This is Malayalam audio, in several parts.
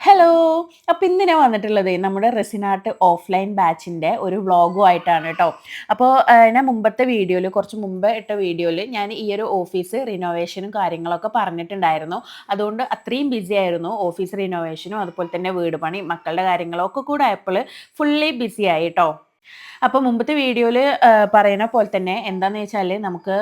ഹലോ അപ്പോൾ ഇന്ന് ഞാൻ വന്നിട്ടുള്ളത് നമ്മുടെ റെസിനാർട്ട് ഓഫ്ലൈൻ ബാച്ചിന്റെ ഒരു വ്ളോഗും ആയിട്ടാണ് കേട്ടോ അപ്പോൾ ഞാൻ മുമ്പത്തെ വീഡിയോയിൽ കുറച്ച് മുമ്പ് ഇട്ട വീഡിയോയിൽ ഞാൻ ഈ ഒരു ഓഫീസ് റിനോവേഷനും കാര്യങ്ങളൊക്കെ പറഞ്ഞിട്ടുണ്ടായിരുന്നു. അതുകൊണ്ട് അത്രയും ബിസി ആയിരുന്നു ഓഫീസ് റിനോവേഷനും അതുപോലെ തന്നെ വീട് പണി മക്കളുടെ കാര്യങ്ങളൊക്കെ കൂടെ ആയപ്പോൾ ഫുള്ളി ബിസി ആയി കേട്ടോ അപ്പോൾ മുമ്പത്തെ വീഡിയോയിൽ പറയുന്ന പോലെ തന്നെ എന്താണെന്ന് വെച്ചാൽ നമുക്ക്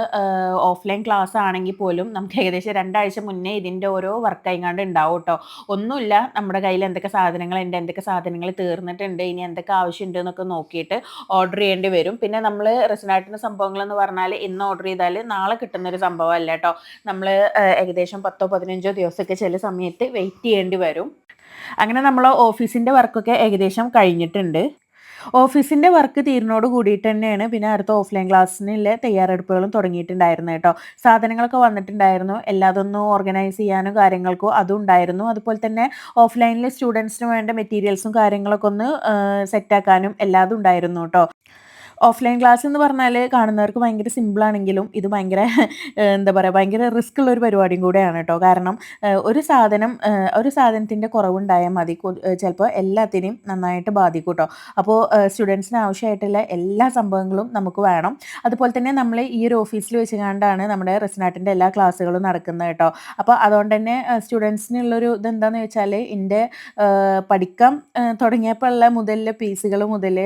ഓഫ്ലൈൻ ക്ലാസ് ആണെങ്കിൽ പോലും നമുക്ക് ഏകദേശം രണ്ടാഴ്ച മുന്നേ ഇതിന്റെ ഓരോ വർക്ക് ആയിങ്ങാണ്ട് ഉണ്ടാവും കേട്ടോ ഒന്നുമില്ല നമ്മുടെ കയ്യിൽ എന്തൊക്കെ സാധനങ്ങളുണ്ട് എന്തൊക്കെ സാധനങ്ങൾ തീർന്നിട്ടുണ്ട് ഇനി എന്തൊക്കെ ആവശ്യമുണ്ട് എന്നൊക്കെ നോക്കിയിട്ട് ഓർഡർ ചെയ്യേണ്ടി വരും. പിന്നെ നമ്മൾ റെസിനായിട്ടിന്റെ സംഭവങ്ങളെന്ന് പറഞ്ഞാൽ ഇന്ന് ഓർഡർ ചെയ്താൽ നാളെ കിട്ടുന്നൊരു സംഭവമല്ല കേട്ടോ നമ്മൾ ഏകദേശം പത്തോ പതിനഞ്ചോ ദിവസമൊക്കെ ചില സമയത്ത് വെയിറ്റ് ചെയ്യേണ്ടി വരും. അങ്ങനെ നമ്മൾ ഓഫീസിന്റെ വർക്കൊക്കെ ഏകദേശം കഴിഞ്ഞിട്ടുണ്ട്. ഓഫീസിന്റെ വർക്ക് തീരുന്നോട് കൂടിയിട്ട് തന്നെയാണ് പിന്നെ അടുത്ത ഓഫ്ലൈൻ ക്ലാസ്സിനുള്ള തയ്യാറെടുപ്പുകളും തുടങ്ങിയിട്ടുണ്ടായിരുന്നു കേട്ടോ സാധനങ്ങളൊക്കെ വന്നിട്ടുണ്ടായിരുന്നു. എല്ലാതൊന്നും ഓർഗനൈസ് ചെയ്യാനും കാര്യങ്ങൾക്കും അതും ഉണ്ടായിരുന്നു. അതുപോലെ തന്നെ ഓഫ്ലൈനിലെ സ്റ്റുഡൻസിന് വേണ്ട മെറ്റീരിയൽസും കാര്യങ്ങളൊക്കെ ഒന്ന് സെറ്റാക്കാനും എല്ലാതും ഉണ്ടായിരുന്നു കേട്ടോ ഓഫ്ലൈൻ ക്ലാസ് എന്ന് പറഞ്ഞാൽ കാണുന്നവർക്ക് ഭയങ്കര സിമ്പിളാണെങ്കിലും ഇത് ഭയങ്കര എന്താ പറയുക ഭയങ്കര റിസ്ക് ഉള്ള ഒരു പരിപാടിയും കൂടെയാണ് കേട്ടോ കാരണം ഒരു സാധനം ഒരു സാധനത്തിന്റെ കുറവുണ്ടായാൽ മതി. ചിലപ്പോൾ എല്ലാത്തിനെയും നന്നായിട്ട് ബാധിക്കും കേട്ടോ അപ്പോൾ സ്റ്റുഡൻസിന് ആവശ്യമായിട്ടുള്ള എല്ലാ സംഭവങ്ങളും നമുക്ക് വേണം. അതുപോലെ തന്നെ നമ്മൾ ഈ ഒരു ഓഫീസിൽ വെച്ച് കണ്ടാണ് നമ്മുടെ റെസിനാട്ടിന്റെ എല്ലാ ക്ലാസ്സുകളും നടക്കുന്നത് കേട്ടോ അപ്പോൾ അതുകൊണ്ട് തന്നെ സ്റ്റുഡൻസിനുള്ളൊരു ഇതെന്താണെന്ന് വെച്ചാൽ എന്റെ പഠിക്കാൻ തുടങ്ങിയപ്പോൾ ഉള്ള മുതലിലെ പീസുകൾ മുതൽ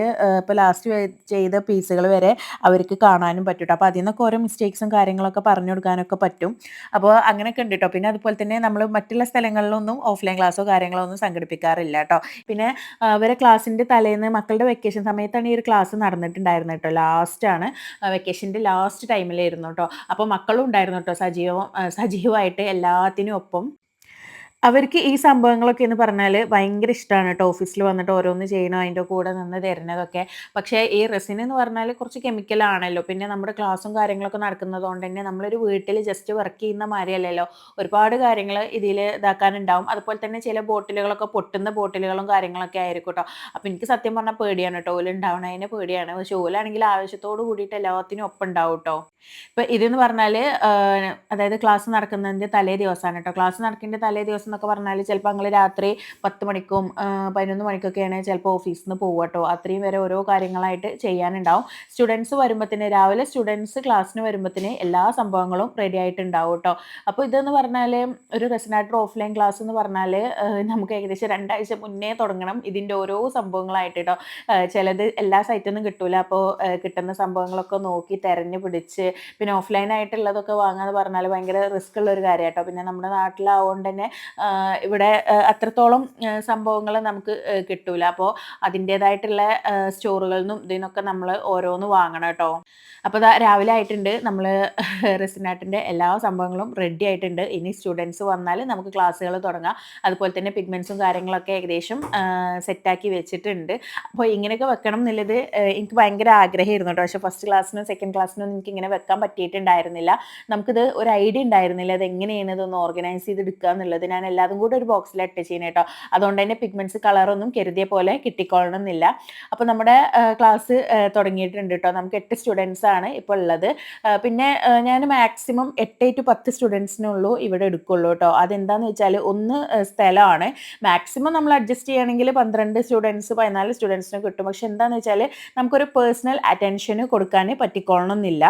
ഇപ്പോൾ ലാസ്റ്റ് ചെയ്ത പീസുകൾ വരെ അവർക്ക് കാണാനും പറ്റും അപ്പോൾ അതിൽ നിന്നൊക്കെ ഓരോ മിസ്റ്റേക്സും കാര്യങ്ങളൊക്കെ പറഞ്ഞു കൊടുക്കാനൊക്കെ പറ്റും. അപ്പോൾ അങ്ങനെയൊക്കെ ഉണ്ട് കേട്ടോ പിന്നെ അതുപോലെ തന്നെ നമ്മൾ മറ്റുള്ള സ്ഥലങ്ങളിലൊന്നും ഓഫ്ലൈൻ ക്ലാസ്സോ കാര്യങ്ങളോ ഒന്നും സംഘടിപ്പിക്കാറില്ല കേട്ടോ പിന്നെ അവരെ ക്ലാസ്സിന്റെ തലേന്ന് മക്കളുടെ വെക്കേഷൻ സമയത്താണ് ഈ ഒരു ക്ലാസ് നടന്നിട്ടുണ്ടായിരുന്നത് കേട്ടോ ലാസ്റ്റാണ് വെക്കേഷന്റെ ലാസ്റ്റ് ടൈമിലായിരുന്നു കേട്ടോ അപ്പോൾ മക്കളും ഉണ്ടായിരുന്നു കേട്ടോ സജീവം സജീവമായിട്ട് എല്ലാത്തിനും ഒപ്പം. അവർക്ക് ഈ സംഭവങ്ങളൊക്കെ എന്ന് പറഞ്ഞാൽ ഭയങ്കര ഇഷ്ടമാണ് കേട്ടോ. ഓഫീസിൽ വന്നിട്ട് ഓരോന്ന് ചെയ്യണം അതിന്റെ കൂടെ നിന്ന് തരുന്നതൊക്കെ. പക്ഷേ ഈ റെസിൻ എന്ന് പറഞ്ഞാൽ കുറച്ച് കെമിക്കലാണല്ലോ പിന്നെ നമ്മുടെ ക്ലാസ്സും കാര്യങ്ങളൊക്കെ നടക്കുന്നത് കൊണ്ട് തന്നെ നമ്മളൊരു വീട്ടിൽ ജസ്റ്റ് വർക്ക് ചെയ്യുന്ന മാതിരിയല്ലല്ലോ ഒരുപാട് കാര്യങ്ങൾ ഇതിൽ ഇതാക്കാനുണ്ടാവും. അതുപോലെ തന്നെ ചില ബോട്ടിലുകളൊക്കെ പൊട്ടുന്ന ബോട്ടിലുകളും കാര്യങ്ങളൊക്കെ ആയിരിക്കും കേട്ടോ. അപ്പോൾ എനിക്ക് സത്യം പറഞ്ഞാൽ പേടിയാണ് കേട്ടോ. ഓൽ ഉണ്ടാവണതിന് പേടിയാണ്. പക്ഷേ ഓലാണെങ്കിൽ ആവശ്യത്തോട് കൂടിയിട്ട് എല്ലാത്തിനും ഒപ്പം ഉണ്ടാവും കേട്ടോ. ഇപ്പം ഇതെന്ന് പറഞ്ഞാൽ അതായത് ക്ലാസ് നടക്കുന്നതിന്റെ തലേ ദിവസമാണ് കേട്ടോ. ക്ലാസ് നടക്കേണ്ട തലേ ദിവസം എന്നൊക്കെ പറഞ്ഞാൽ ചിലപ്പോൾ ഞങ്ങൾ രാത്രി പത്ത് മണിക്കും പതിനൊന്ന് മണിക്കൊക്കെയാണ് ചിലപ്പോൾ ഓഫീസിൽ നിന്ന് പോകുക കേട്ടോ അത്രയും വരെ ഓരോ കാര്യങ്ങളായിട്ട് ചെയ്യാനുണ്ടാവും. സ്റ്റുഡൻസ് വരുമ്പോഴത്തേന് രാവിലെ സ്റ്റുഡൻസ് ക്ലാസ്സിന് വരുമ്പോഴത്തേന് എല്ലാ സംഭവങ്ങളും റെഡി ആയിട്ടുണ്ടാവും കേട്ടോ അപ്പോൾ ഇതെന്ന് പറഞ്ഞാൽ ഒരു റെസിനാറ്റർ ഓഫ്ലൈൻ ക്ലാസ് എന്ന് പറഞ്ഞാൽ നമുക്ക് ഏകദേശം രണ്ടാഴ്ച മുന്നേ തുടങ്ങണം ഇതിന്റെ ഓരോ സംഭവങ്ങളായിട്ട് കേട്ടോ ചിലത് എല്ലാ സൈറ്റിൽ നിന്നും കിട്ടൂല. അപ്പോൾ കിട്ടുന്ന സംഭവങ്ങളൊക്കെ നോക്കി തിരഞ്ഞു പിടിച്ച് പിന്നെ ഓഫ്ലൈൻ ആയിട്ടുള്ളതൊക്കെ വാങ്ങാന്ന് പറഞ്ഞാൽ ഭയങ്കര റിസ്ക് ഉള്ള ഒരു കാര്യം കേട്ടോ പിന്നെ നമ്മുടെ നാട്ടിലാവുകൊണ്ട് തന്നെ ഇവിടെ അത്രത്തോളം സംഭവങ്ങൾ നമുക്ക് കിട്ടൂല. അപ്പോൾ അതിന്റേതായിട്ടുള്ള സ്റ്റോറുകളിൽ നിന്നും ഇതിനൊക്കെ നമ്മൾ ഓരോന്ന് വാങ്ങണം കേട്ടോ. അപ്പോൾ രാവിലെ ആയിട്ടുണ്ട്. നമ്മൾ റെസിനാട്ടിന്റെ എല്ലാ സംഭവങ്ങളും റെഡി ആയിട്ടുണ്ട്. ഇനി സ്റ്റുഡൻസ് വന്നാൽ നമുക്ക് ക്ലാസ്സുകൾ തുടങ്ങാം. അതുപോലെ തന്നെ പിഗ്മെൻസും കാര്യങ്ങളൊക്കെ ഏകദേശം സെറ്റാക്കി വെച്ചിട്ടുണ്ട്. അപ്പോൾ ഇങ്ങനെയൊക്കെ വെക്കണം എന്നുള്ളത് എനിക്ക് ഭയങ്കര ആഗ്രഹമായിരുന്നു കേട്ടോ. പക്ഷേ ഫസ്റ്റ് ക്ലാസ്സിനും സെക്കൻഡ് ക്ലാസ്സിനും എനിക്ക് ഇങ്ങനെ വെക്കാൻ പറ്റിയിട്ടുണ്ടായിരുന്നില്ല. നമുക്കിത് ഒരു ഐഡിയ ഉണ്ടായിരുന്നില്ല. അത് എങ്ങനെയാണ് ഇതൊന്ന് ഓർഗനൈസ് ചെയ്തെടുക്കുക എന്നുള്ളത് ഞാൻ എല്ലാതും കൂടെ ഒരു ബോക്സിൽ അറ്റാച്ച് ചെയ്യണം കേട്ടോ അതുകൊണ്ട് തന്നെ പിഗ്മെന്റ്സ് കളറൊന്നും കരുതിയ പോലെ കിട്ടിക്കൊള്ളണമെന്നില്ല അപ്പോൾ നമ്മുടെ ക്ലാസ് തുടങ്ങിയിട്ടുണ്ട് കേട്ടോ നമുക്ക് എട്ട് സ്റ്റുഡൻസ് ആണ് ഇപ്പോൾ ഉള്ളത്. പിന്നെ ഞാൻ മാക്സിമം എട്ട് ടു പത്ത് സ്റ്റുഡൻസിനുള്ളൂ ഇവിടെ എടുക്കുള്ളൂ കേട്ടോ അതെന്താന്ന് വെച്ചാൽ ഒന്ന് സ്ഥലമാണ്. മാക്സിമം നമ്മൾ അഡ്ജസ്റ്റ് ചെയ്യുകയാണെങ്കിൽ പന്ത്രണ്ട് സ്റ്റുഡൻസ് പതിനാല് സ്റ്റുഡൻസിന് കിട്ടും. പക്ഷെ എന്താണെന്ന് വെച്ചാൽ നമുക്കൊരു പേഴ്സണൽ അറ്റൻഷന് കൊടുക്കാൻ പറ്റിക്കൊള്ളണമെന്നില്ല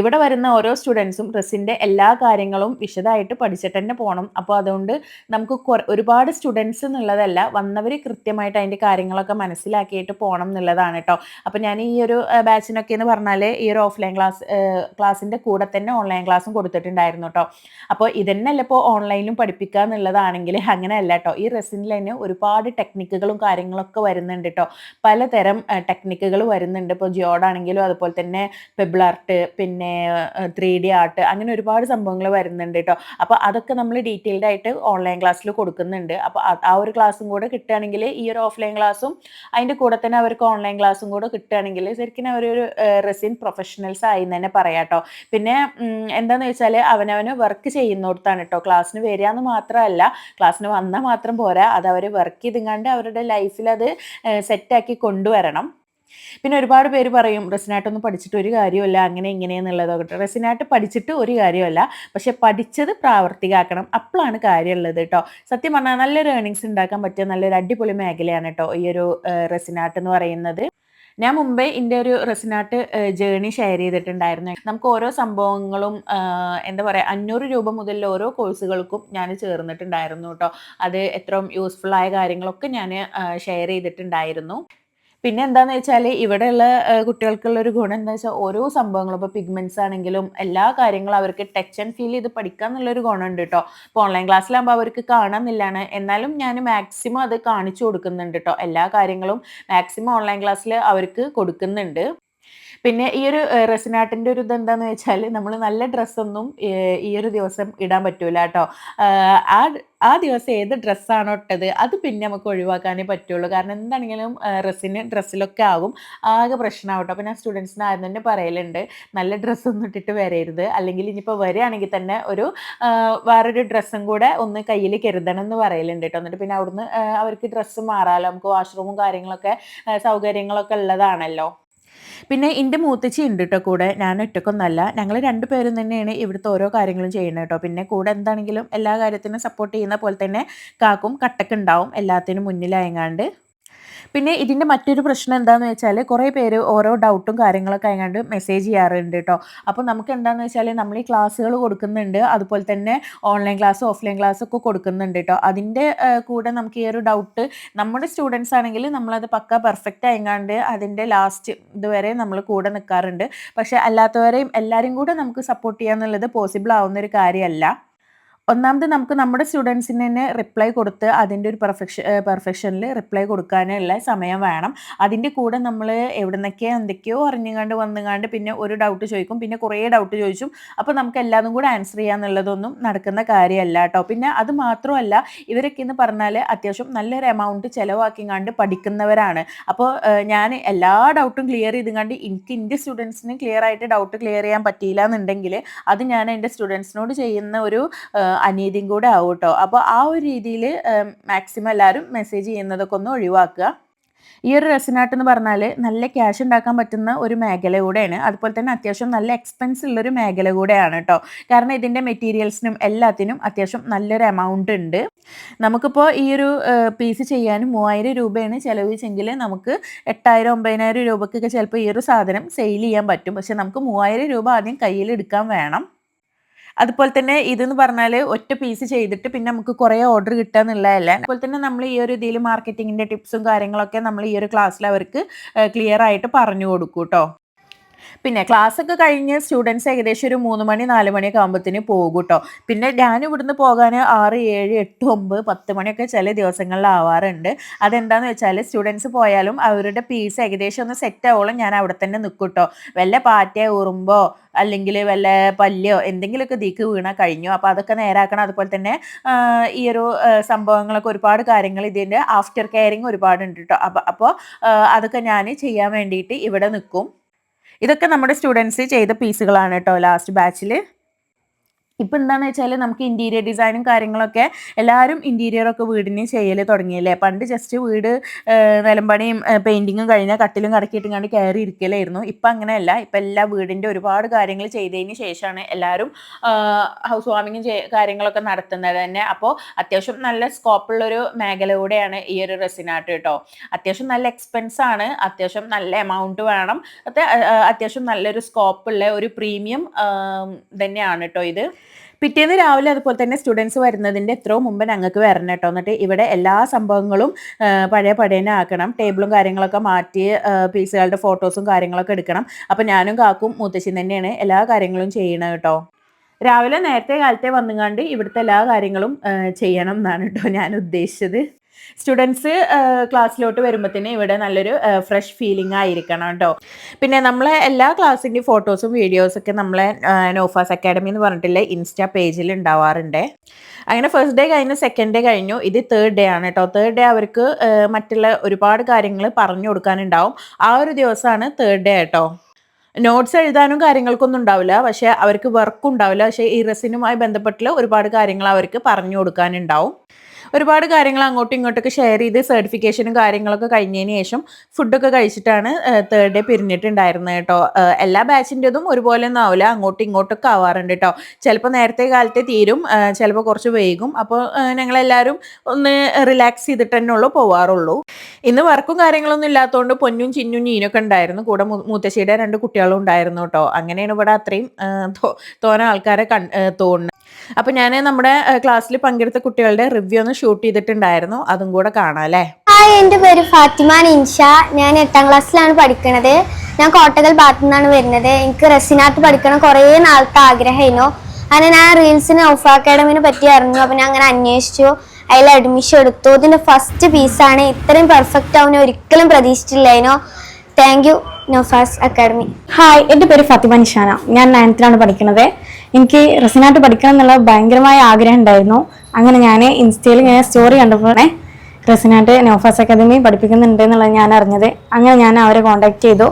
ഇവിടെ വരുന്ന ഓരോ സ്റ്റുഡൻസും ഡ്രസ്സിന്റെ എല്ലാ കാര്യങ്ങളും വിശദമായിട്ട് പഠിച്ചിട്ട് തന്നെ പോകണം. അപ്പോൾ അതുകൊണ്ട് നമുക്ക് ഒരുപാട് സ്റ്റുഡൻസ് എന്നുള്ളതല്ല വന്നവർ കൃത്യമായിട്ട് അതിന്റെ കാര്യങ്ങളൊക്കെ മനസ്സിലാക്കിയിട്ട് പോകണം എന്നുള്ളതാണ് കേട്ടോ. അപ്പോൾ ഞാൻ ഈ ഒരു ബാച്ചിനൊക്കെ എന്ന് പറഞ്ഞാൽ ഈ ഒരു ഓഫ്ലൈൻ ക്ലാസ് ക്ലാസ്സിന്റെ കൂടെ തന്നെ ഓൺലൈൻ ക്ലാസ്സും കൊടുത്തിട്ടുണ്ടായിരുന്നു കേട്ടോ. അപ്പോൾ ഇതന്നെയല്ല ഇപ്പോൾ ഓൺലൈനിലും പഠിപ്പിക്കുക എന്നുള്ളതാണെങ്കിൽ അങ്ങനെയല്ല കേട്ടോ. ഈ റെസിനിൽ തന്നെ ഒരുപാട് ടെക്നിക്കുകളും കാര്യങ്ങളൊക്കെ വരുന്നുണ്ട് കേട്ടോ. പലതരം ടെക്നിക്കുകൾ വരുന്നുണ്ട്. ഇപ്പോൾ ജിയോഡാണെങ്കിലും അതുപോലെ തന്നെ പെബിൾ ആർട്ട് പിന്നെ ത്രീ ഡി ആർട്ട് അങ്ങനെ ഒരുപാട് സംഭവങ്ങൾ വരുന്നുണ്ട് കേട്ടോ അപ്പോൾ അതൊക്കെ നമ്മൾ ഡീറ്റെയിൽഡ് ആയിട്ട് ഓൺലൈൻ ക്ലാസ്സിൽ കൊടുക്കുന്നുണ്ട്. അപ്പോൾ ആ ഒരു ക്ലാസ്സും കൂടെ കിട്ടുകയാണെങ്കിൽ ഈ ഒരു ഓഫ്ലൈൻ ക്ലാസ്സും അതിന്റെ കൂടെ തന്നെ അവർക്ക് ഓൺലൈൻ ക്ലാസ്സും കൂടെ കിട്ടുകയാണെങ്കിൽ ശരിക്കും അവരൊരു റെസിൻ പ്രൊഫഷണൽസ് ആയി തന്നെ പറയാം കേട്ടോ പിന്നെ എന്താണെന്ന് വെച്ചാൽ അവനവന് വർക്ക് ചെയ്യുന്നിടത്താണ് കേട്ടോ ക്ലാസ്സിന് വരിക എന്ന് മാത്രമല്ല ക്ലാസ്സിന് വന്നാൽ മാത്രം പോരാ. അത് അവർ വർക്ക് ചെയ്തുകൊണ്ട് അവരുടെ ലൈഫിൽ അത് സെറ്റാക്കി കൊണ്ടുവരണം. പിന്നെ ഒരുപാട് പേര് പറയും റെസിനായിട്ടൊന്നും പഠിച്ചിട്ട് ഒരു കാര്യമല്ല അങ്ങനെ ഇങ്ങനെ എന്നുള്ളതൊക്കെ റെസിനായിട്ട് പഠിച്ചിട്ട് ഒരു കാര്യമല്ല പക്ഷെ പഠിച്ചത് പ്രാവർത്തികമാക്കണം അപ്പോഴാണ് കാര്യമുള്ളത് കേട്ടോ. സത്യം പറഞ്ഞാൽ നല്ലൊരു ഏണിങ്സ് ഉണ്ടാക്കാൻ പറ്റിയ നല്ലൊരു അടിപൊളി മേഖലയാണ് കേട്ടോ ഈ ഒരു റെസിനാട്ട് എന്ന് പറയുന്നത്. ഞാൻ മുമ്പേ എന്റെ ഒരു റെസിനാട്ട് ജേണി ഷെയർ ചെയ്തിട്ടുണ്ടായിരുന്നു. നമുക്ക് ഓരോ സംഭവങ്ങളും എന്താ പറയുക അഞ്ഞൂറ് രൂപ മുതൽ ഓരോ കോഴ്സുകൾക്കും ഞാൻ ചേർന്നിട്ടുണ്ടായിരുന്നു കേട്ടോ. അത് എത്രയും യൂസ്ഫുൾ ആയ കാര്യങ്ങളൊക്കെ ഞാൻ ഷെയർ ചെയ്തിട്ടുണ്ടായിരുന്നു. പിന്നെ എന്താന്ന് വെച്ചാൽ ഇവിടെയുള്ള കുട്ടികൾക്കുള്ള ഒരു ഗുണം എന്താ വെച്ചാൽ ഓരോ സംഭവങ്ങളും ഇപ്പോൾ പിഗ്മെന്റ്സ് ആണെങ്കിലും എല്ലാ കാര്യങ്ങളും അവർക്ക് ടച്ച് ആൻഡ് ഫീൽ ചെയ്ത് പഠിക്കുക എന്നുള്ളൊരു ഗുണമുണ്ട് കേട്ടോ ഇപ്പോൾ ഓൺലൈൻ ക്ലാസ്സിലാകുമ്പോൾ അവർക്ക് കാണാമെന്നില്ലാണ് എന്നാലും ഞാൻ മാക്സിമം അത് കാണിച്ചു കൊടുക്കുന്നുണ്ട് കേട്ടോ എല്ലാ കാര്യങ്ങളും മാക്സിമം ഓൺലൈൻ ക്ലാസ്സിൽ അവർക്ക് കൊടുക്കുന്നുണ്ട്. പിന്നെ ഈ ഒരു റെസിനാട്ടിന്റെ ഒരു ഇതെന്താന്ന് വെച്ചാൽ നമ്മൾ നല്ല ഡ്രസ്സൊന്നും ഈ ഒരു ദിവസം ഇടാൻ പറ്റൂല കേട്ടോ ആ ആ ദിവസം ഏത് ഡ്രസ്സാണോ ഇട്ടത് അത് പിന്നെ നമുക്ക് ഒഴിവാക്കാനേ പറ്റുള്ളൂ. കാരണം എന്താണെങ്കിലും ഡ്രസ്സിന് ഡ്രസ്സിലൊക്കെ ആകും ആകെ പ്രശ്നമാവട്ടോ അപ്പോൾ ഞാൻ സ്റ്റുഡൻസിന് ആദ്യം തന്നെ പറയലുണ്ട് നല്ല ഡ്രസ്സൊന്നും ഇട്ടിട്ട് വരരുത്. അല്ലെങ്കിൽ ഇനിയിപ്പോൾ വരികയാണെങ്കിൽ തന്നെ ഒരു വേറൊരു ഡ്രസ്സും കൂടെ ഒന്ന് കയ്യിൽ കരുതണം എന്ന് പറയലുണ്ട് കേട്ടോ. എന്നിട്ട് പിന്നെ അവിടുന്ന് അവർക്ക് ഡ്രസ്സ് മാറാമല്ലോ നമുക്ക് വാഷ്റൂമും കാര്യങ്ങളൊക്കെ സൗകര്യങ്ങളൊക്കെ ഉള്ളതാണല്ലോ. പിന്നെ എന്റെ മൂത്തച്ചി ഉണ്ട് കേട്ടോ കൂടെ. ഞാൻ ഒറ്റക്കൊന്നല്ല. ഞങ്ങൾ രണ്ടുപേരും തന്നെയാണ് ഇവിടുത്തെ ഓരോ കാര്യങ്ങളും ചെയ്യുന്നത് കേട്ടോ പിന്നെ കൂടെ എന്താണെങ്കിലും എല്ലാ കാര്യത്തിനും സപ്പോർട്ട് ചെയ്യുന്ന പോലെ തന്നെ കാക്കും കട്ടക്കുണ്ടാവും എല്ലാത്തിനും മുന്നിലായങ്ങാണ്ട്. പിന്നെ ഇതിന്റെ മറ്റൊരു പ്രശ്നം എന്താണെന്ന് വെച്ചാൽ കുറേ പേര് ഓരോ ഡൗട്ടും കാര്യങ്ങളൊക്കെ ആയതുകൊണ്ട് മെസ്സേജ് ചെയ്യാറുണ്ട് കേട്ടോ അപ്പോൾ നമുക്ക് എന്താണെന്ന് വെച്ചാൽ നമ്മൾ ഈ ക്ലാസ്സുകൾ കൊടുക്കുന്നുണ്ട്. അതുപോലെ തന്നെ ഓൺലൈൻ ക്ലാസ് ഓഫ്ലൈൻ ക്ലാസ് ഒക്കെ കൊടുക്കുന്നുണ്ട് കേട്ടോ അതിന്റെ കൂടെ നമുക്ക് ഈ ഒരു ഡൗട്ട് നമ്മുടെ സ്റ്റുഡൻസ് ആണെങ്കിൽ നമ്മളത് പക്ക പെർഫെക്റ്റ് ആയിങ്ങാണ്ട് അതിന്റെ ലാസ്റ്റ് ഇതുവരെ നമ്മൾ കൂടെ നിൽക്കാറുണ്ട് പക്ഷേ അല്ലാത്തവരെയും എല്ലാവരും കൂടെ നമുക്ക് സപ്പോർട്ട് ചെയ്യാന്നുള്ളത് പോസിബിൾ ആവുന്ന ഒരു കാര്യമല്ല ഒന്നാമത് നമുക്ക് നമ്മുടെ സ്റ്റുഡൻസിന് തന്നെ റിപ്ലൈ കൊടുത്ത് അതിന്റെ ഒരു പെർഫെക്ഷൻ പെർഫെക്ഷനിൽ റിപ്ലൈ കൊടുക്കാനുള്ള സമയം വേണം. അതിന്റെ കൂടെ നമ്മൾ എവിടെ നിന്നൊക്കെ എന്തൊക്കെയോ അറിഞ്ഞുകൊണ്ട് വന്നുകൊണ്ട് പിന്നെ ഒരു ഡൗട്ട് ചോദിക്കും. പിന്നെ കുറേ ഡൗട്ട് ചോദിച്ചും. അപ്പോൾ നമുക്ക് എല്ലാതും കൂടെ ആൻസർ ചെയ്യാന്നുള്ളതൊന്നും നടക്കുന്ന കാര്യമല്ല കേട്ടോ. പിന്നെ അത് മാത്രമല്ല ഇവരൊക്കെ എന്ന് പറഞ്ഞാൽ അത്യാവശ്യം നല്ലൊരു എമൗണ്ട് ചിലവാക്കിങ്ങാണ്ട് പഠിക്കുന്നവരാണ്. അപ്പോൾ ഞാൻ എല്ലാ ഡൗട്ടും ക്ലിയർ ചെയ്തുകൊണ്ട് എനിക്ക് എന്റെ സ്റ്റുഡൻസിന് ക്ലിയർ ആയിട്ട് ഡൗട്ട് ക്ലിയർ ചെയ്യാൻ പറ്റിയില്ല എന്നുണ്ടെങ്കിൽ അത് ഞാൻ എന്റെ സ്റ്റുഡൻസിനോട് ചെയ്യുന്ന ഒരു അനീതിയും കൂടെ ആവും കേട്ടോ. അപ്പോൾ ആ ഒരു രീതിയിൽ മാക്സിമം എല്ലാവരും മെസ്സേജ് ചെയ്യുന്നതൊക്കെ ഒന്ന് ഒഴിവാക്കുക. ഈ ഒരു റെസിനാട്ട് എന്ന് പറഞ്ഞാൽ നല്ല ക്യാഷ് ഉണ്ടാക്കാൻ പറ്റുന്ന ഒരു മേഖല കൂടെയാണ്. അതുപോലെ തന്നെ അത്യാവശ്യം നല്ല എക്സ്പെൻസ് ഉള്ളൊരു മേഖല കൂടെയാണ് കേട്ടോ. കാരണം ഇതിന്റെ മെറ്റീരിയൽസിനും എല്ലാത്തിനും അത്യാവശ്യം നല്ലൊരു എമൗണ്ട് ഉണ്ട്. നമുക്കിപ്പോൾ ഈ ഒരു പീസ് ചെയ്യാനും മൂവായിരം രൂപയാണ് ചിലവിച്ചെങ്കിൽ നമുക്ക് എട്ടായിരം ഒമ്പതിനായിരം രൂപക്കൊക്കെ ചിലപ്പോൾ ഈ ഒരു സാധനം സെയിൽ ചെയ്യാൻ പറ്റും. പക്ഷെ നമുക്ക് മൂവായിരം രൂപ ആദ്യം കയ്യിൽ എടുക്കാൻ വേണം. അതുപോലെ തന്നെ ഇതെന്ന് പറഞ്ഞാൽ ഒറ്റ പീസ് ചെയ്തിട്ട് പിന്നെ നമുക്ക് കുറേ ഓർഡർ കിട്ടുക എന്നുള്ളതല്ല അതുപോലെ തന്നെ നമ്മൾ ഈ ഒരു ഇതിൽ മാർക്കറ്റിങ്ങിന്റെ ടിപ്സും കാര്യങ്ങളൊക്കെ നമ്മൾ ഈ ഒരു ക്ലാസ്സിൽ അവർക്ക് ക്ലിയർ ആയിട്ട് പറഞ്ഞു കൊടുക്കും കേട്ടോ പിന്നെ ക്ലാസ് ഒക്കെ കഴിഞ്ഞ് സ്റ്റുഡൻസ് ഏകദേശം ഒരു മൂന്ന് മണി നാല് മണിയൊക്കെ ആകുമ്പോഴത്തേന് പോകും കേട്ടോ പിന്നെ ഞാൻ ഇവിടുന്ന് പോകാൻ ആറ് ഏഴ് എട്ട് ഒമ്പത് പത്ത് മണിയൊക്കെ ചില ദിവസങ്ങളിൽ ആവാറുണ്ട്. അതെന്താണെന്ന് വെച്ചാൽ സ്റ്റുഡൻസ് പോയാലും അവരുടെ പീസ് ഏകദേശം ഒന്ന് സെറ്റ് ആവോളം ഞാൻ അവിടെ തന്നെ നിൽക്കും കേട്ടോ വല്ല പാറ്റയോ ഉറുമ്പോ അല്ലെങ്കിൽ വല്ല പല്ലിയോ എന്തെങ്കിലുമൊക്കെ ദീക്ക് വീണാൽ കഴിഞ്ഞു. അപ്പോൾ അതൊക്കെ നേരാക്കണം. അതുപോലെ തന്നെ ഈ ഒരു സംഭവങ്ങളൊക്കെ ഒരുപാട് കാര്യങ്ങൾ ഇതിന്റെ ആഫ്റ്റർ കെയറിങ് ഒരുപാടുണ്ട് കേട്ടോ അപ്പോൾ അപ്പോൾ അതൊക്കെ ഞാൻ ചെയ്യാൻ വേണ്ടിയിട്ട് ഇവിടെ നിൽക്കും ഇതൊക്കെ നമ്മുടെ സ്റ്റുഡൻസ് ചെയ്ത പീസുകളാണ് കേട്ടോ ലാസ്റ്റ് ബാച്ചിൽ ഇപ്പം എന്താണെന്ന് വെച്ചാൽ നമുക്ക് ഇന്റീരിയർ ഡിസൈനും കാര്യങ്ങളൊക്കെ എല്ലാവരും ഇന്റീരിയറൊക്കെ വീടിന് ചെയ്യൽ തുടങ്ങിയല്ലേ? പണ്ട് ജസ്റ്റ് വീട് നിലമ്പണിയും പെയിന്റിങ്ങും കഴിഞ്ഞാൽ കട്ടിലും കടക്കിയിട്ടും കണ്ട് കയറി ഇരിക്കലായിരുന്നു. ഇപ്പം അങ്ങനെയല്ല. ഇപ്പം എല്ലാ വീടിന്റെ ഒരുപാട് കാര്യങ്ങൾ ചെയ്തതിന് ശേഷമാണ് എല്ലാവരും ഹൗസ് വാമിങ്ങും കാര്യങ്ങളൊക്കെ നടത്തുന്നത് തന്നെ. അപ്പോൾ അത്യാവശ്യം നല്ല സ്കോപ്പുള്ളൊരു മേഖല കൂടെയാണ് ഈ ഒരു റെസിനാട്ട് കേട്ടോ. അത്യാവശ്യം നല്ല എക്സ്പെൻസ് ആണ്. അത്യാവശ്യം നല്ല എമൗണ്ട് വേണം. അത്യാവശ്യം നല്ലൊരു സ്കോപ്പുള്ള ഒരു പ്രീമിയം തന്നെയാണ് കേട്ടോ ഇത്. പിറ്റേന്ന് രാവിലെ അതുപോലെ തന്നെ സ്റ്റുഡൻസ് വരുന്നതിന്റെ എത്രയോ മുമ്പ് ഞങ്ങൾക്ക് വരണം കേട്ടോ. എന്നിട്ട് ഇവിടെ എല്ലാ സംഭവങ്ങളും പഴയ പഴയനെ ആക്കണം. ടേബിളും കാര്യങ്ങളൊക്കെ മാറ്റി പീസുകളുടെ ഫോട്ടോസും കാര്യങ്ങളൊക്കെ എടുക്കണം. അപ്പോൾ ഞാനും കാക്കും മുത്തശ്ശി തന്നെയാണ് എല്ലാ കാര്യങ്ങളും ചെയ്യണം കേട്ടോ. രാവിലെ നേരത്തെ കാലത്തെ വന്നുകൊണ്ട് ഇവിടുത്തെ എല്ലാ കാര്യങ്ങളും ചെയ്യണം എന്നാണ് കേട്ടോ ഞാൻ ഉദ്ദേശിച്ചത്. സ്റ്റുഡൻസ് ക്ലാസ്സിലോട്ട് വരുമ്പോഴത്തേന് ഇവിടെ നല്ലൊരു ഫ്രഷ് ഫീലിംഗ് ആയിരിക്കണം കേട്ടോ. പിന്നെ നമ്മളെ എല്ലാ ക്ലാസ്സിന്റെയും ഫോട്ടോസും വീഡിയോസൊക്കെ നമ്മളെ നോഫാസ് അക്കാഡമി എന്ന് പറഞ്ഞിട്ടുള്ള ഇൻസ്റ്റാ പേജിൽ ഉണ്ടാവാറുണ്ട്. അങ്ങനെ ഫസ്റ്റ് ഡേ കഴിഞ്ഞ് സെക്കൻഡ് ഡേ കഴിഞ്ഞു. ഇത് തേർഡ് ഡേ ആണ് കേട്ടോ. തേർഡ് ഡേ അവർക്ക് മറ്റുള്ള ഒരുപാട് കാര്യങ്ങൾ പറഞ്ഞു കൊടുക്കാനുണ്ടാവും. ആ ഒരു ദിവസമാണ് തേർഡ് ഡേ കേട്ടോ. നോട്ട്സ് എഴുതാനും കാര്യങ്ങൾക്കൊന്നും ഉണ്ടാവില്ല. പക്ഷേ അവർക്ക് വർക്ക് ഉണ്ടാവില്ല. പക്ഷേ ഈ റെസിനുമായി ബന്ധപ്പെട്ടുള്ള ഒരുപാട് കാര്യങ്ങൾ അവർക്ക് പറഞ്ഞു കൊടുക്കാനുണ്ടാവും. ഒരുപാട് കാര്യങ്ങൾ അങ്ങോട്ടും ഇങ്ങോട്ടൊക്കെ ഷെയർ ചെയ്ത് സർട്ടിഫിക്കേഷനും കാര്യങ്ങളൊക്കെ കഴിഞ്ഞതിന് ശേഷം ഫുഡൊക്കെ കഴിച്ചിട്ടാണ് തേർഡ് ഡേ പിരിഞ്ഞിട്ടുണ്ടായിരുന്നത് കേട്ടോ. എല്ലാ ബാച്ചിന്റെതും ഒരുപോലെ ഒന്നും ആവില്ല. അങ്ങോട്ടും ഇങ്ങോട്ടൊക്കെ ആവാറുണ്ട് കേട്ടോ. ചിലപ്പോൾ നേരത്തെ കാലത്തെ തീരും ചിലപ്പോൾ കുറച്ച് വൈകും. അപ്പോൾ ഞങ്ങളെല്ലാവരും ഒന്ന് റിലാക്സ് ചെയ്തിട്ട് തന്നെ ഉള്ളൂ പോവാറുള്ളൂ. ഇന്ന് വർക്കും കാര്യങ്ങളൊന്നും ഇല്ലാത്തതുകൊണ്ട് പൊന്നും ചിന്നും നീനൊക്കെ ഉണ്ടായിരുന്നു. കൂടെ മൂത്തശ്ശിയുടെ രണ്ട് കുട്ടികളും ഉണ്ടായിരുന്നു കേട്ടോ. അങ്ങനെയാണ് ഇവിടെ അത്രയും തോനെ ആൾക്കാരെ കൺ തോന്നുന്നത്. അപ്പോൾ ഞാൻ നമ്മുടെ ക്ലാസ്സിൽ പങ്കെടുത്ത കുട്ടികളുടെ റിവ്യൂ ഒന്ന് ഷൂട്ട് ചെയ്തിട്ടുണ്ടായിരുന്നു. അതും കൂടെ കാണാം അല്ലേ? ഹായ് എന്റെ പേര് ഫാത്തിമ നിൻഷ ഞാൻ എട്ടാം ക്ലാസ്സിലാണ് പഠിക്കണത്. ഞാൻ കോട്ടകൽ ഭാഗത്തു നിന്നാണ് വരുന്നത്. എനിക്ക് റെസിനാർട്ട് പഠിക്കണം കുറേ നാളത്തെ ആഗ്രഹമായിരുന്നു. അങ്ങനെ ഞാൻ റീൽസിന് ഓഫ് അക്കാഡമിനെ പറ്റി അറിഞ്ഞു. അപ്പം ഞാൻ അങ്ങനെ അന്വേഷിച്ചു. അതിൽ അഡ്മിഷൻ എടുത്തു. ഇതിന്റെ ഫസ്റ്റ് പീസാണ് ഇത്രയും പെർഫെക്റ്റ് ആവുന്ന ഒരിക്കലും പ്രതീക്ഷിച്ചില്ലായിരുന്നു thank you Naufas academy. Hi എന്റെ പേര് ഫാത്തിമ നിഷാന. ഞാൻ നയൻത്തിലാണ് പഠിക്കുന്നത് എനിക്ക് റെസിനായിട്ട് പഠിക്കണം എന്നുള്ള ഭയങ്കരമായ ആഗ്രഹം ഉണ്ടായിരുന്നു. അങ്ങനെ ഞാൻ ഇൻസ്റ്റയിൽ ഇങ്ങനെ സ്റ്റോറി കണ്ടപ്പോഴേ റെസിനായിട്ട് നോഫാസ് അക്കാദമി പഠിപ്പിക്കുന്നുണ്ട് എന്നുള്ളത് ഞാൻ അറിഞ്ഞത്. അങ്ങനെ ഞാൻ അവരെ കോൺടാക്ട് ചെയ്തു.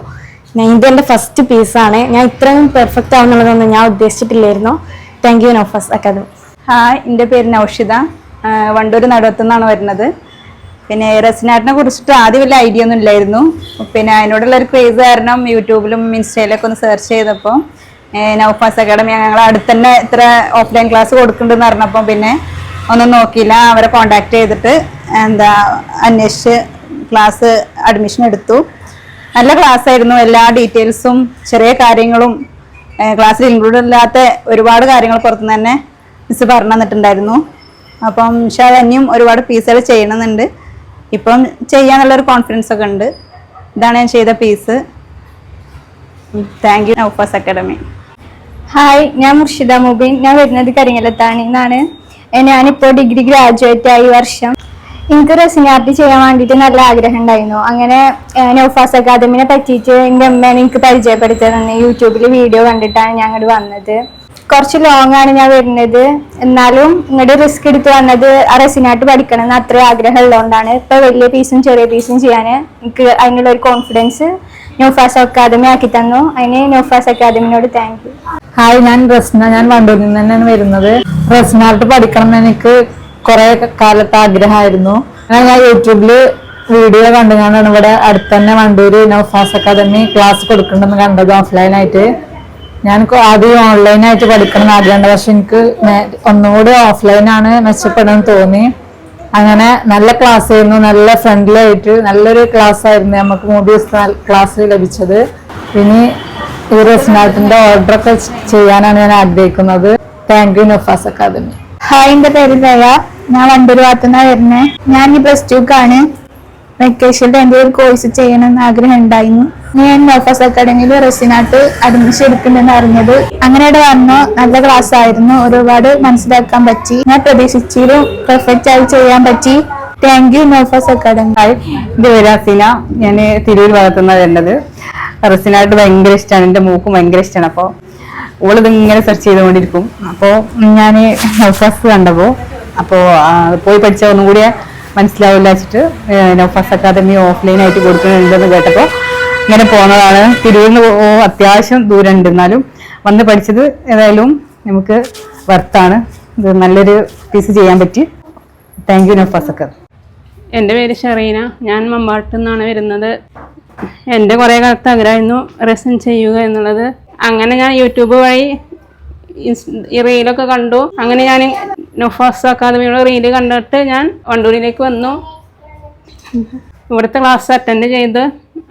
ഞാൻ ഇത് എന്റെ ഫസ്റ്റ് പീസാണ് ഞാൻ ഇത്രയും പെർഫെക്റ്റ് ആവുന്നുള്ളതൊന്നും ഞാൻ ഉദ്ദേശിച്ചിട്ടില്ലായിരുന്നു. Thank you Naufas academy hi എന്റെ പേര് നൗഷിത വണ്ടൂർ നടുവത്തുനിന്നാണ് വരുന്നത്. പിന്നെ റെസിനാട്ടിനെ കുറിച്ചിട്ട് ആദ്യം വലിയ ഐഡിയ ഒന്നും ഇല്ലായിരുന്നു. പിന്നെ അതിനോടുള്ള ഒരു ക്രേസ് കാരണം യൂട്യൂബിലും ഇൻസ്റ്റയിലൊക്കെ ഒന്ന് സെർച്ച് ചെയ്തപ്പോൾ നൗഫാസ് അക്കാഡമി ഞങ്ങൾ അടുത്ത് തന്നെ ഇത്ര ഓഫ്ലൈൻ ക്ലാസ് കൊടുക്കുന്നുണ്ടെന്ന് പറഞ്ഞപ്പം പിന്നെ ഒന്നും നോക്കിയില്ല. അവരെ കോണ്ടാക്ട് ചെയ്തിട്ട് എന്താ അന്വേഷിച്ച് ക്ലാസ് അഡ്മിഷൻ എടുത്തു. നല്ല ക്ലാസ് ആയിരുന്നു. എല്ലാ ഡീറ്റെയിൽസും ചെറിയ കാര്യങ്ങളും ക്ലാസ്സിൽ ഇൻക്ലൂഡ് അല്ലാത്ത ഒരുപാട് കാര്യങ്ങൾ പുറത്തുനിന്ന് തന്നെ മിസ് പറഞ്ഞു തന്നിട്ടുണ്ടായിരുന്നു. അപ്പം ഷാ തന്നെയും ഒരുപാട് പീസുകൾ ചെയ്യണമെന്നുണ്ട്. ഇപ്പം ചെയ്യാന്നുള്ളൊരു കോൺഫിഡൻസ് ഒക്കെ ഉണ്ട്. ഇതാണ് ഞാൻ ചെയ്ത piece thank you Naufas academy hi ഞാൻ മുർഷിദ മുബീൻ. ഞാൻ വരുന്നത് കരിങ്ങലത്താണ് എന്നാണ് ഞാനിപ്പോൾ ഡിഗ്രി ഗ്രാജുവേറ്റ് ആയി വർഷം. എനിക്ക് റെസിനാർട്ട് ചെയ്യാൻ വേണ്ടിയിട്ട് നല്ല ആഗ്രഹം ഉണ്ടായിരുന്നു അങ്ങനെ നൗഫാസ് അക്കാദമിനെ പറ്റിയിട്ട് എന്റെ അമ്മേനെ എനിക്ക് പരിചയപ്പെടുത്തി തന്നെ യൂട്യൂബിൽ വീഡിയോ കണ്ടിട്ടാണ് ഞാൻ ഇങ്ങോട്ട് വന്നത്. കുറച്ച് ലോങ് ആണ് ഞാൻ വരുന്നത്. എന്നാലും ഇങ്ങോട്ട് റിസ്ക് എടുത്ത് വന്നത് ആ റെസിനാർട്ട് പഠിക്കണം എന്ന് അത്ര ആഗ്രഹം ഉള്ളതുകൊണ്ടാണ് ഇപ്പൊ വലിയ പീസും ചെറിയ പീസും ചെയ്യാൻ എനിക്ക് അതിനുള്ള ഒരു കോൺഫിഡൻസ് നോഫാസ് അക്കാദമി ആക്കി തന്നു. അതിന് നോഫാസ് അക്കാദമിനോട് താങ്ക് ഹായ് ഞാൻ റസ്ന. ഞാൻ വണ്ടൂരിൽ നിന്ന് തന്നെയാണ് വരുന്നത്. റസ്നാർട്ട് പഠിക്കണം എന്ന് എനിക്ക് കുറെ കാലത്ത് ആഗ്രഹമായിരുന്നു. ഞാൻ യൂട്യൂബിൽ വീഡിയോ കണ്ടു ഞാനാണ് ഇവിടെ അടുത്ത് തന്നെ വണ്ടൂര് നവഫാസ് അക്കാദമി ക്ലാസ് കൊടുക്കണമെന്ന് കണ്ടത് ഓഫ്ലൈനായിട്ട് ഞാൻ ആദ്യം ഓൺലൈനായിട്ട് പഠിക്കണം എന്ന് ആഗ്രഹമുണ്ട്. പക്ഷെ എനിക്ക് ഒന്നുകൂടി ഓഫ്ലൈൻ ആണ് മെച്ചപ്പെടാൻ തോന്നി. അങ്ങനെ നല്ല ക്ലാസ് ആയിരുന്നു. നല്ല ഫ്രണ്ട്ലി ആയിട്ട് നല്ലൊരു ക്ലാസ് ആയിരുന്നു നമുക്ക് മൂന്ന് ദിവസത്തെ ക്ലാസ് ലഭിച്ചത്. ഇനി ഈ റെസ്നാട്ടിന്റെ ഓർഡർ ഒക്കെ ചെയ്യാനാണ് ഞാൻ ആഗ്രഹിക്കുന്നത്. Thank you Nofas academy hi എന്റെ പേര് ദയ. ഞാൻ വണ്ടൂർ ഭാഗത്തുനിന്നാണ് വരുന്നത് ഞാൻ ഈ പ്ലസ് ടുക്കാണ് വെക്കേഷനിൽ എന്റെ ഒരു കോഴ്സ് ചെയ്യണമെന്ന് ആഗ്രഹം ഉണ്ടായിരുന്നു. ഞാൻ നോഫാസ് അക്കാഡമിയിൽ റെസിനാട്ട് അഡ്മിഷൻ എടുക്കുന്നുണ്ടെന്ന് അറിഞ്ഞത്. അങ്ങനെ ഇവിടെ വന്നു. നല്ല ക്ലാസ് ആയിരുന്നു. ഒരുപാട് മനസ്സിലാക്കാൻ പറ്റി. ഞാൻ പ്രതീക്ഷിച്ചിലും പെർഫെക്റ്റ് ആയി ചെയ്യാൻ പറ്റി. Thank you Nofas academy hi Haseena ഞാൻ തിരൂർ ഭാഗത്തുനിന്നാണ് വരുന്നത്. റസിനായിട്ട് ഭയങ്കര ഇഷ്ടമാണ് എന്റെ മൂക്കും ഭയങ്കര ഇഷ്ടമാണ് അപ്പോൾ ഓളിത് ഇങ്ങനെ സെർച്ച് ചെയ്തുകൊണ്ടിരിക്കും. അപ്പോൾ ഞാൻ നൗഫാസ് കണ്ടപ്പോൾ അപ്പോൾ പോയി പഠിച്ച ഒന്നും കൂടി മനസ്സിലാവില്ല വെച്ചിട്ട് നൗഫാസ് അക്കാദമി ഓഫ്ലൈൻ ആയിട്ട് കൊടുക്കുന്നുണ്ടെന്ന് കേട്ടപ്പോൾ ഇങ്ങനെ പോകുന്നതാണ് തിരൂരിന് അത്യാവശ്യം ദൂരം ഉണ്ട് എന്നാലും വന്ന് പഠിച്ചത് ഏതായാലും നമുക്ക് വർത്താണ് ഇത് നല്ലൊരു പീസ് ചെയ്യാൻ പറ്റി. താങ്ക് യു നൗഫാസ് അക്കാദമി എന്റെ പേര് ഷെറീന. ഞാൻ മമ്പാട്ടിൽ നിന്നാണ് വരുന്നത്. എന്റെ കുറേ കാലത്ത് ആഗ്രഹമായിരുന്നു റെസിൻ ചെയ്യുക എന്നുള്ളത്. അങ്ങനെ ഞാൻ യൂട്യൂബ് വഴി ഈ റീലൊക്കെ കണ്ടു. അങ്ങനെ ഞാൻ നൊഫാസ് അക്കാദമിയുടെ റീൽ കണ്ടിട്ട് ഞാൻ വണ്ടൂരിലേക്ക് വന്നു. ഇവിടുത്തെ ക്ലാസ് അറ്റൻഡ് ചെയ്ത്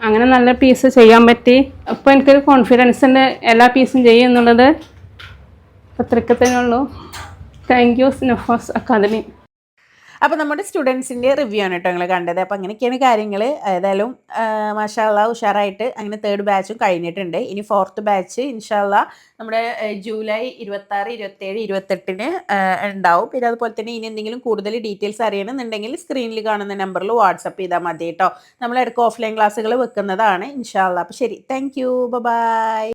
അങ്ങനെ നല്ല പീസ് ചെയ്യാൻ പറ്റി. അപ്പോൾ എനിക്കൊരു കോൺഫിഡൻസ് ഉണ്ട് എല്ലാ പീസും ചെയ്യും എന്നുള്ളത്. ഉള്ളൂ. താങ്ക് യു നൊഫാസ് അക്കാദമി അപ്പോൾ നമ്മുടെ സ്റ്റുഡൻസിന്റെ റിവ്യൂ ആണ് കേട്ടോ നിങ്ങൾ കണ്ടത്. അപ്പോൾ അങ്ങനെയൊക്കെയാണ് കാര്യങ്ങൾ ഏതായാലും മാഷാള്ള ഉഷാറായിട്ട് അങ്ങനെ തേർഡ് ബാച്ചും കഴിഞ്ഞിട്ടുണ്ട്. ഇനി ഫോർത്ത് ബാച്ച് ഇൻഷാല്ല നമ്മുടെ ജൂലൈ ഇരുപത്താറ് ഇരുപത്തേഴ് ഇരുപത്തെട്ടിന് ഉണ്ടാവും. പിന്നെ അതുപോലെ തന്നെ ഇനി എന്തെങ്കിലും കൂടുതൽ ഡീറ്റെയിൽസ് അറിയണമെന്നുണ്ടെങ്കിൽ സ്ക്രീനിൽ കാണുന്ന നമ്പറിൽ വാട്സപ്പ് ചെയ്താൽ മതി കേട്ടോ നമ്മൾ ഇടയ്ക്ക് ഓഫ്ലൈൻ ക്ലാസ്സുകൾ വെക്കുന്നതാണ് ഇൻഷാല്ല അപ്പോൾ ശരി. Thank you by